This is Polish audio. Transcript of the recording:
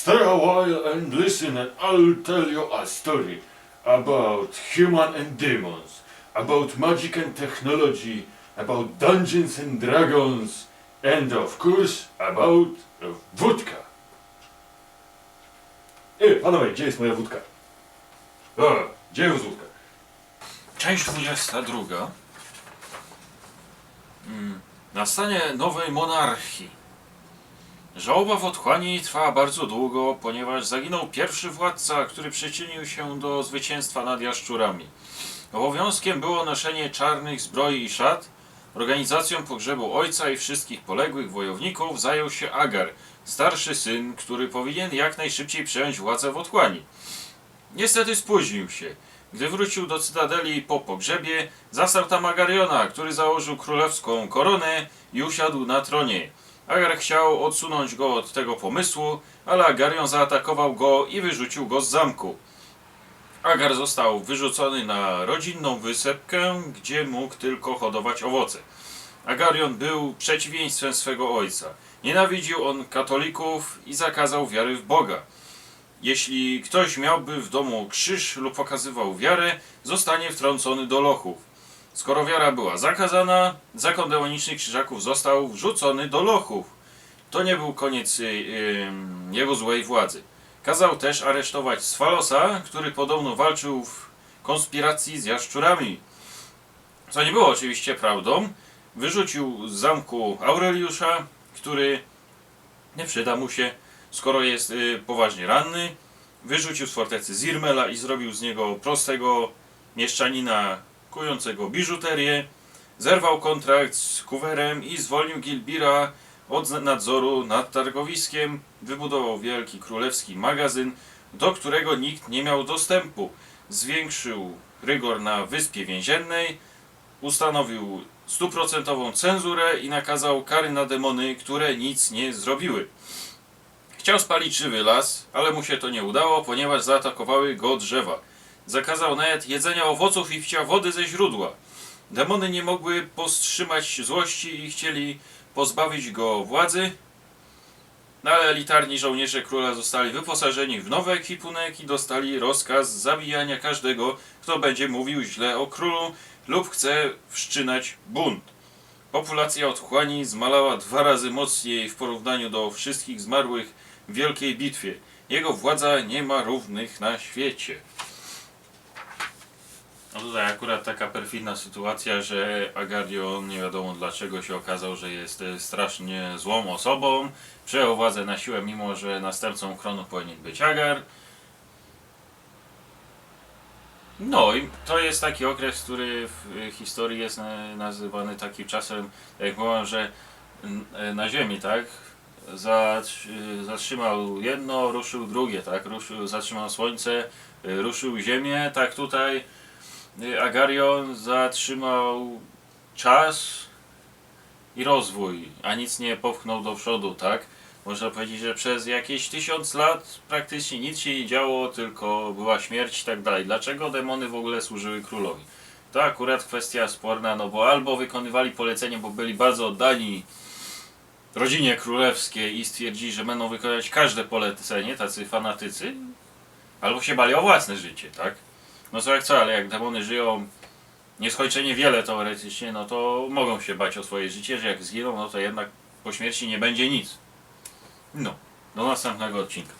Stay a while and listen, and I'll tell you a story about human and demons, about magic and technology, about dungeons and dragons, and of course about wódka. Ej, panowie, gdzie jest moja wódka? O, gdzie jest wódka? Część 22. Mm, Nastanie nowej monarchii. Żałoba w otchłani trwała bardzo długo, ponieważ zaginął pierwszy władca, który przyczynił się do zwycięstwa nad jaszczurami. Obowiązkiem było noszenie czarnych zbroi i szat. Organizacją pogrzebu ojca i wszystkich poległych wojowników zajął się Agar, starszy syn, który powinien jak najszybciej przejąć władzę w otchłani. Niestety spóźnił się. Gdy wrócił do Cytadeli po pogrzebie, zastał tam Agariona, który założył królewską koronę i usiadł na tronie. Agar chciał odsunąć go od tego pomysłu, ale Agarion zaatakował go i wyrzucił go z zamku. Agar został wyrzucony na rodzinną wysepkę, gdzie mógł tylko hodować owoce. Agarion był przeciwieństwem swego ojca. Nienawidził on katolików i zakazał wiary w Boga. Jeśli ktoś miałby w domu krzyż lub pokazywał wiarę, zostanie wtrącony do lochów. Skoro wiara była zakazana, zakon demonicznych krzyżaków został wrzucony do lochów. To nie był koniec y, y, jego złej władzy. Kazał też aresztować Sfalosa, który podobno walczył w konspiracji z jaszczurami. Co nie było oczywiście prawdą. Wyrzucił z zamku Aureliusza, który nie przyda mu się, skoro jest y, poważnie ranny. Wyrzucił z fortecy Zirmela i zrobił z niego prostego mieszczanina kującego biżuterię. Zerwał kontrakt z Kuwerem i zwolnił Gilbira od nadzoru nad targowiskiem. Wybudował wielki królewski magazyn, do którego nikt nie miał dostępu. Zwiększył rygor na wyspie więziennej, ustanowił stuprocentową cenzurę i nakazał kary na demony, które nic nie zrobiły. Chciał spalić żywy las, ale mu się to nie udało, ponieważ zaatakowały go drzewa. Zakazał nawet jedzenia owoców i picia wody ze źródła. Demony nie mogły powstrzymać złości i chcieli pozbawić go władzy, no ale elitarni żołnierze króla zostali wyposażeni w nowe ekwipunek i dostali rozkaz zabijania każdego, kto będzie mówił źle o królu lub chce wszczynać bunt. Populacja otchłani zmalała dwa razy mocniej w porównaniu do wszystkich zmarłych w wielkiej bitwie. Jego władza nie ma równych na świecie. No tutaj akurat taka perfidna sytuacja, że Agarion nie wiadomo dlaczego się okazał, że jest e, strasznie złą osobą. Przejął władzę na siłę, mimo że następcą kronu powinien być Agar. No i to jest taki okres, który w e, historii jest e, nazywany takim czasem, jak mówią, że na ziemi, tak? Zatr- Zatrzymał jedno, ruszył drugie, tak? Ruszył, zatrzymał słońce, ruszył ziemię, tak tutaj Agarion zatrzymał czas i rozwój, a nic nie popchnął do przodu, tak? Można powiedzieć, że przez jakieś tysiąc lat praktycznie nic się nie działo, tylko była śmierć i tak dalej. Dlaczego demony w ogóle służyły królowi? To akurat kwestia sporna, no bo albo wykonywali polecenie, bo byli bardzo oddani rodzinie królewskiej i stwierdzili, że będą wykonywać każde polecenie, tacy fanatycy, albo się bali o własne życie, tak? No co jak co, ale jak demony żyją nieskończenie wiele teoretycznie, no to mogą się bać o swoje życie, że jak zginą, no to jednak po śmierci nie będzie nic. No, do następnego odcinka.